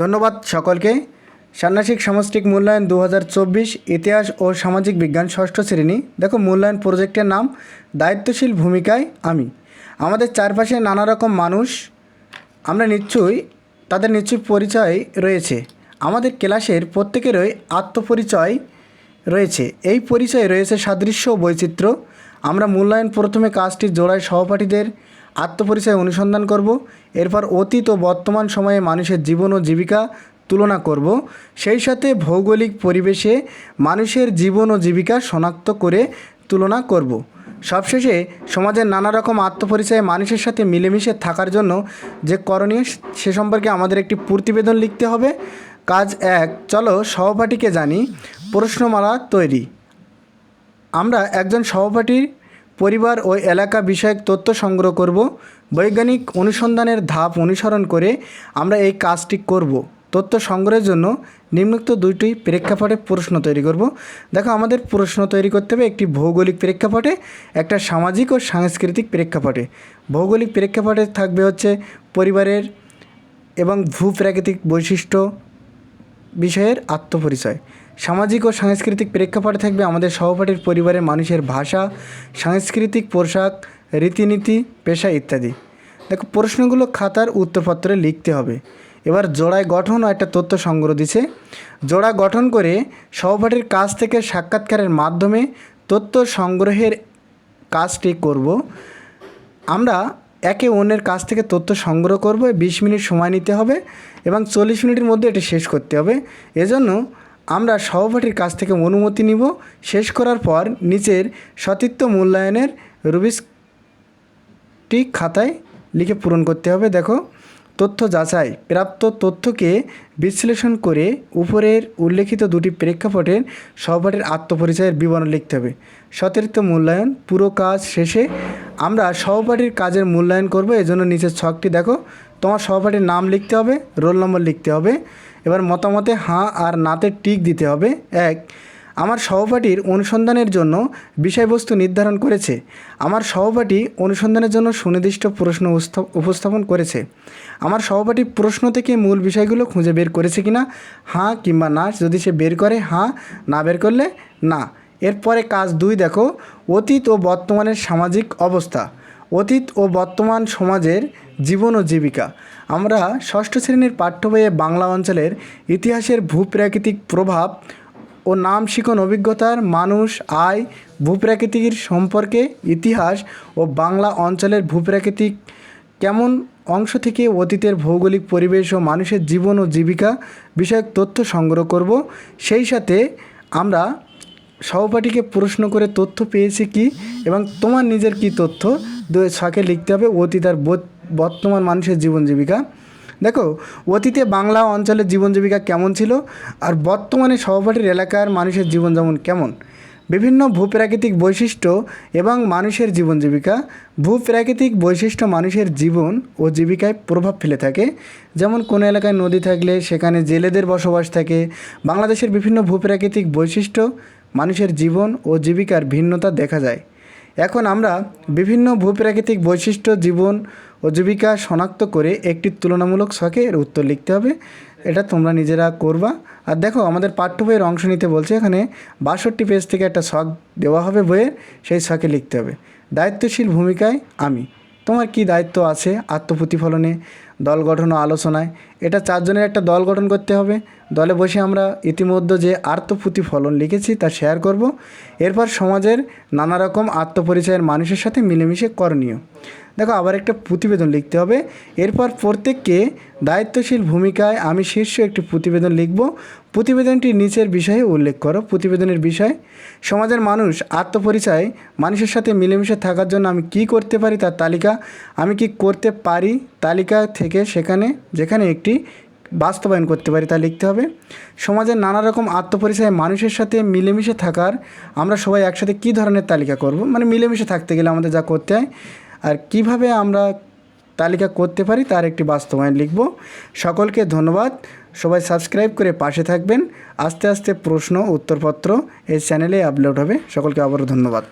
ধন্যবাদ সকলকে। ষান্মাসিক সামষ্টিক মূল্যায়ন দু হাজার চব্বিশ, ইতিহাস ও সামাজিক বিজ্ঞান ষষ্ঠ শ্রেণি। দেখো মূল্যায়ন প্রজেক্টের নাম, দায়িত্বশীল ভূমিকায় আমি। আমাদের চারপাশে নানা রকম মানুষ, আমরা নিশ্চয়ই তাদের নিশ্চয়ই পরিচয় রয়েছে। আমাদের ক্লাসের প্রত্যেকেরই আত্মপরিচয় রয়েছে। এই পরিচয়ে রয়েছে সাদৃশ্য ও বৈচিত্র্য। আমরা মূল্যায়ন প্রথমে কাজটি জোড়ায় সহপাঠীদের আত্মপরিচয় অনুসন্ধান করব, এরপর অতীত ও বর্তমান সময়ে মানুষের জীবন ও জীবিকা তুলনা করব, সেই সাথে ভৌগোলিক পরিবেশে মানুষের জীবন ও জীবিকা শনাক্ত করে তুলনা করব। সবশেষে, সমাজের নানা রকম আত্মপরিচয়ে মানুষের সাথে মিলেমিশে থাকার জন্য যে করণীয়, সে সম্পর্কে আমাদের একটি প্রতিবেদন লিখতে হবে। কাজ এক, চলো সহপাঠীকে জানি, প্রশ্নমালা তৈরি। আমরা একজন সহপাঠীর পরিবার ও এলাকা বিষয়ক তথ্য সংগ্রহ করব। বৈজ্ঞানিক অনুসন্ধানের ধাপ অনুসরণ করে আমরা এই কাজটি করব। তথ্য সংগ্রহের জন্য নিম্নোক্ত দুইটি প্রেক্ষাপটে প্রশ্ন তৈরি করব। দেখো, আমাদের প্রশ্ন তৈরি করতে হবে একটি ভৌগোলিক প্রেক্ষাপটে, একটা সামাজিক ও সাংস্কৃতিক প্রেক্ষাপটে। ভৌগোলিক প্রেক্ষাপটে থাকবে হচ্ছে পরিবারের এবং ভূপ্রাকৃতিক বৈশিষ্ট্য বিষয়ের আত্মপরিচয়। সামাজিক ও সাংস্কৃতিক প্রেক্ষাপটে থাকবে আমাদের সহপাঠীর পরিবারের মানুষের ভাষা, সাংস্কৃতিক পোশাক, রীতিনীতি, পেশা ইত্যাদি। দেখো, প্রশ্নগুলো খাতার উত্তরপত্রে লিখতে হবে। এবার জোড়ায় গঠন ও একটা তথ্য সংগ্রহ দিছে। জোড়া গঠন করে সহপাঠীর কাছ থেকে সাক্ষাৎকারের মাধ্যমে তথ্য সংগ্রহের কাজটি করব। আমরা একে অন্যের কাছ থেকে তথ্য সংগ্রহ করব, বিশ মিনিট সময় নিতে হবে এবং চল্লিশ মিনিটের মধ্যে এটি শেষ করতে হবে। এজন্য আমরা সহপাঠীর কাছ থেকে অনুমতি নিব। শেষ করার পর নিচের সতীর্থ মূল্যায়নের রুবিসটি খাতায় লিখে পূরণ করতে হবে। দেখো তথ্য যাচাই। প্রাপ্ত তথ্যকে বিশ্লেষণ করে উপরের উল্লেখিত দুটি প্রেক্ষাপটের সহপাঠের আত্মপরিচয়ের বিবরণ লিখতে হবে। সতীর্থ মূল্যায়ন, পুরো কাজ শেষে আমরা সহপাঠীর কাজের মূল্যায়ন করব, এজন্য নিচের ছকটি দেখো। তোমার সহপাঠীর নাম লিখতে হবে, রোল নম্বর লিখতে হবে। এবার মতামতে হাঁ আর নাতে টিক দিতে হবে। এক আমার সহপাঠীর অনুসন্ধানের জন্য বিষয়বস্তু নির্ধারণ করেছে। আমার সহপাঠী অনুসন্ধানের জন্য সুনির্দিষ্ট প্রশ্ন উপস্থা- উপস্থাপন করেছে। আমার সহপাঠী প্রশ্ন থেকে মূল বিষয়গুলো খুঁজে বের করেছে কিনা? হাঁ কিংবা না? যদি সে বের করে, হাঁ, না বের করলে, না। এরপরে কাজ দুই, দেখো। অতীত ও বর্তমানের সামাজিক অবস্থা। অতীত ও বর্তমান সমাজের জীবন ও জীবিকা। আমরা ষষ্ঠ শ্রেণির পাঠ্য বইয়ে বাংলা অঞ্চলের ইতিহাসের ভূপ্রাকৃতিক প্রভাব ও নাম শিখন অভিজ্ঞতার মানুষ, আয় ভূপ্রাকৃতিক সম্পর্কে ইতিহাস ও বাংলা অঞ্চলের ভূপ্রাকৃতিক কেমন অংশ থেকে অতীতের ভৌগোলিক পরিবেশ ও মানুষের জীবন ও জীবিকা বিষয়ক তথ্য সংগ্রহ করব। সেই সাথে আমরা সহপাঠীকে প্রশ্ন করে তথ্য পেয়েছি কি এবং তোমার নিজের কি তথ্য? দু ছকে লিখতে হবে, অতীত আর বর্তমান মানুষের জীবন জীবিকা। দেখো, অতীতে বাংলা অঞ্চলের জীবন জীবিকা কেমন ছিল? আর বর্তমানে সহপাঠীর এলাকার মানুষের জীবন যেমন কেমন? বিভিন্ন ভূপ্রাকৃতিক বৈশিষ্ট্য এবং মানুষের জীবন জীবিকা ভূপ্রাকৃতিক বৈশিষ্ট্য মানুষের জীবন ও জীবিকায় প্রভাব ফেলে থাকে। যেমন, কোনো এলাকায় নদী থাকলে সেখানে জেলেদের বসবাস থাকে। বাংলাদেশের বিভিন্ন ভূপ্রাকৃতিক বৈশিষ্ট্য মানুষের জীবন ও জীবিকার ভিন্নতা দেখা যায়। এখন আমরা বিভিন্ন ভূপ্রাকৃতিক বৈশিষ্ট্য, জীবন ও জীবিকা শনাক্ত করে একটি তুলনামূলক ছকে এর উত্তর লিখতে হবে। এটা তোমরা নিজেরা করবা। আর দেখো, আমাদের পাঠ্য বইয়ের অংশ নিতে বলছে, এখানে বাষট্টি পেজ থেকে একটা ছক দেওয়া হবে বইয়ের, সেই ছকে লিখতে হবে। দায়িত্বশীল ভূমিকায় আমি। তোমার কি দায়িত্ব আছে আত্মপ্রতিফলনে, দল গঠন ও আলোচনায়? এটা চারজনের একটা দল গঠন করতে হবে। দলে বসে আমরা ইতিমধ্যে যে আত্মপ্রতিফলন লিখেছি তা শেয়ার করব। এরপর সমাজের নানা রকম আত্মপরিচয়ের মানুষের সাথে মিলেমিশে করণীয়। দেখো, আবার একটা প্রতিবেদন লিখতে হবে। এরপর প্রত্যেককে দায়িত্বশীল ভূমিকায় আমি শীর্ষ একটি প্রতিবেদন লিখব। প্রতিবেদনটি নিচের বিষয়ে উল্লেখ করো। প্রতিবেদনের বিষয়, সমাজের মানুষ আত্মপরিচয়, মানুষের সাথে মিলেমিশে থাকার জন্য আমি কি করতে পারি তার তালিকা, আমি কি করতে পারি তালিকা থেকে সেখানে, যেখানে একটি বাস্তবায়ন করতে পারি তা লিখতে হবে। সমাজের নানা রকম আত্মপরিচয় মানুষের সাথে মিলেমিশে থাকার আমরা সবাই একসাথে কী ধরনের তালিকা করব? মানে মিলেমিশে থাকতে গেলে আমাদের যা করতে হয় আর কীভাবে আমরা তালিকা করতে পারি তার একটি বাস্তবায়ন লিখব। সকলকে ধন্যবাদ। সবাই সাবস্ক্রাইব করে পাশে থাকবেন। আস্তে আস্তে প্রশ্ন, উত্তরপত্র এই চ্যানেলে আপলোড হবে। সকলকে আবারও ধন্যবাদ।